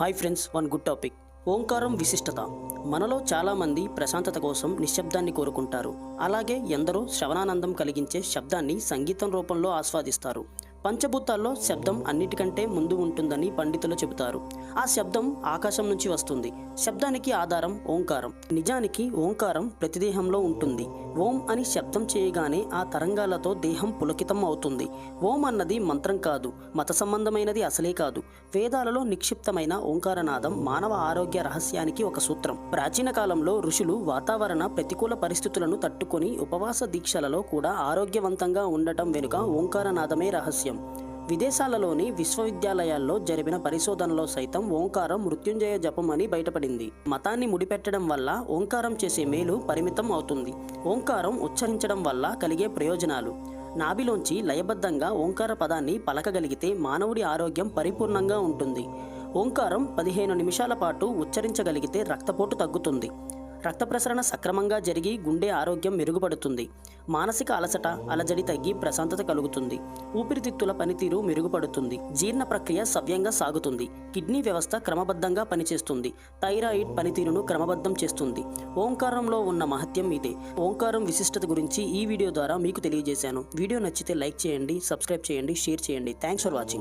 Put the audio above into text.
Hi friends one good topic. ఓంకారం విశిష్టత. మనలో చాలామంది ప్రశాంతత కోసం నిశ్శబ్దాన్ని కోరుకుంటారు. అలాగే ఎందరో శ్రవణానందం కలిగించే శబ్దాన్ని సంగీతం రూపంలో ఆస్వాదిస్తారు. పంచభూతాల్లో శబ్దం అన్నిటికంటే ముందు ఉంటుందని పండితులు చెబుతారు. ఆ శబ్దం ఆకాశం నుంచి వస్తుంది. శబ్దానికి ఆధారం ఓంకారం. నిజానికి ఓంకారం ప్రతిదేహంలో ఉంటుంది. ఓం అని శబ్దం చేయగానే ఆ తరంగాలతో దేహం పులకితం అవుతుంది. ఓం అన్నది మంత్రం కాదు మత సంబంధమైనది అసలే కాదు. వేదాలలో నిక్షిప్తమైన ఓంకారనాదం మానవ ఆరోగ్య రహస్యానికి ఒక సూత్రం. ప్రాచీన కాలంలో ఋషులు వాతావరణ ప్రతికూల పరిస్థితులను తట్టుకొని ఉపవాస దీక్షలలో కూడా ఆరోగ్యవంతంగా ఉండటం వెనుక ఓంకారనాదమే రహస్యం. విదేశాలలోని విశ్వవిద్యాలయాల్లో జరిపిన పరిశోధనలో సైతం ఓంకారం మృత్యుంజయ జపం అని బయటపడింది. మతాన్ని ముడిపెట్టడం వల్ల ఓంకారం చేసే మేలు పరిమితం అవుతుంది. ఓంకారం ఉచ్చరించడం వల్ల కలిగే ప్రయోజనాలు. నాభిలోంచి లయబద్ధంగా ఓంకార పదాన్ని పలకగలిగితే మానవుడి ఆరోగ్యం పరిపూర్ణంగా ఉంటుంది. ఓంకారం పదిహేను నిమిషాల పాటు ఉచ్చరించగలిగితే రక్తపోటు తగ్గుతుంది. రక్త ప్రసరణ సక్రమంగా జరిగి గుండె ఆరోగ్యం మెరుగుపడుతుంది. మానసిక అలసట అలజడి తగ్గి ప్రశాంతత కలుగుతుంది. ఊపిరితిత్తుల పనితీరు మెరుగుపడుతుంది. జీర్ణ ప్రక్రియ సవ్యంగా సాగుతుంది. కిడ్నీ వ్యవస్థ క్రమబద్ధంగా పనిచేస్తుంది. థైరాయిడ్ పనితీరును క్రమబద్ధం చేస్తుంది. ఓంకారంలో ఉన్న మహత్యం ఇదే. ఓంకారం విశిష్టత గురించి ఈ వీడియో ద్వారా మీకు తెలియజేశాను. వీడియో నచ్చితే లైక్ చేయండి సబ్స్క్రైబ్ చేయండి షేర్ చేయండి. Thanks for watching.